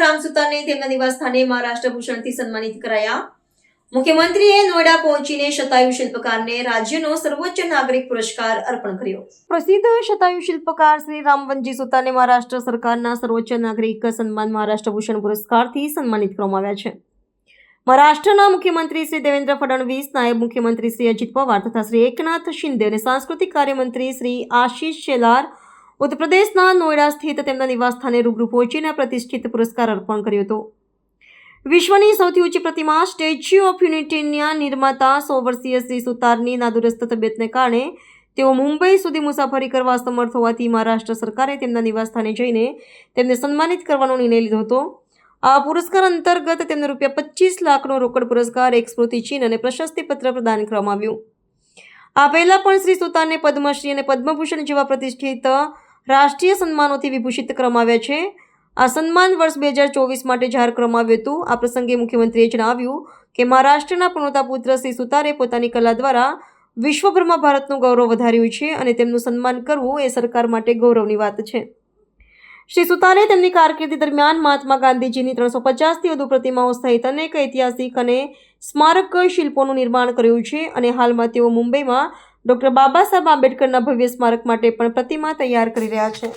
રામ સુતારને તેમના નિવાસસ્થાને મહારાષ્ટ્ર ભૂષણથી સન્માનિત કરાયા. મુખ્યમંત્રીએ નોઈડા પહોંચીને શતાયુ શિલ્પકારને રાજ્યનો સર્વોચ્ચ નાગરિક પુરસ્કાર અર્પણ કર્યો. પ્રસિદ્ધ શતાયુ શિલ્પકાર શ્રી રામવનજી સુતાને મહારાષ્ટ્ર સરકારના સર્વોચ્ચ નાગરિક સન્માન મહારાષ્ટ્ર ભૂષણ પુરસ્કારથી સન્માનિત કરવામાં આવ્યા છે. મહારાષ્ટ્રના મુખ્યમંત્રી શ્રી દેવેન્દ્ર ફડણવીસ, નાયબ મુખ્યમંત્રી શ્રી અજીત પવાર તથા શ્રી એકનાથ શિંદે અને સાંસ્કૃતિક કાર્યમંત્રી શ્રી આશીષ શેલાર ઉત્તર પ્રદેશના નોઈડા સ્થિત તેમના નિવાસસ્થાને રૂબરૂ પહોંચીને પ્રતિષ્ઠિત પુરસ્કાર અર્પણ કર્યો હતો. વિશ્વની સૌથી ઊંચી પ્રતિમા સ્ટેચ્યુ ઓફ યુનિટીના નિર્માતા સો વર્ષીય શ્રી સુતારની નાદુરસ્ત તબિયતને કારણે તેઓ મુંબઈ સુધી મુસાફરી કરવા અસમર્થ હોવાથી મહારાષ્ટ્ર સરકારે તેમના નિવાસસ્થાને જઈને તેમને સન્માનિત કરવાનો નિર્ણય લીધો હતો. આ પુરસ્કાર અંતર્ગત તેમને રૂપિયા પચીસ લાખનો રોકડ પુરસ્કાર, એક સ્મૃતિચિહ્ન અને પ્રશસ્તિપત્ર પ્રદાન કરવામાં આવ્યું. આ પહેલાં પણ શ્રી સુતારને પદ્મશ્રી અને પદ્મભૂષણ જેવા પ્રતિષ્ઠિત રાષ્ટ્રીય સન્માનોથી વિભૂષિત કરવામાં છે. આ સન્માન વર્ષ બે હજાર ચોવીસ માટે જાહેર કરવામાં આવ્યું હતું. આ પ્રસંગે મુખ્યમંત્રીએ જણાવ્યું કે મહારાષ્ટ્રના પ્રણોતા પુત્ર શ્રી સુતારે પોતાની કલા દ્વારા વિશ્વભરમાં ભારતનું ગૌરવ વધાર્યું છે અને તેમનું સન્માન કરવું એ સરકાર માટે ગૌરવની વાત છે. શ્રી સુતારે તેમની કારકિર્દી દરમિયાન મહાત્મા ગાંધીજીની ત્રણસો પચાસથી વધુ પ્રતિમાઓ સહિત અનેક ઐતિહાસિક અને સ્મારક શિલ્પોનું નિર્માણ કર્યું છે અને હાલમાં તેઓ મુંબઈમાં ડૉક્ટર બાબા સાહેબ આંબેડકરના ભવ્ય સ્મારક માટે પણ પ્રતિમા તૈયાર કરી રહ્યા છે.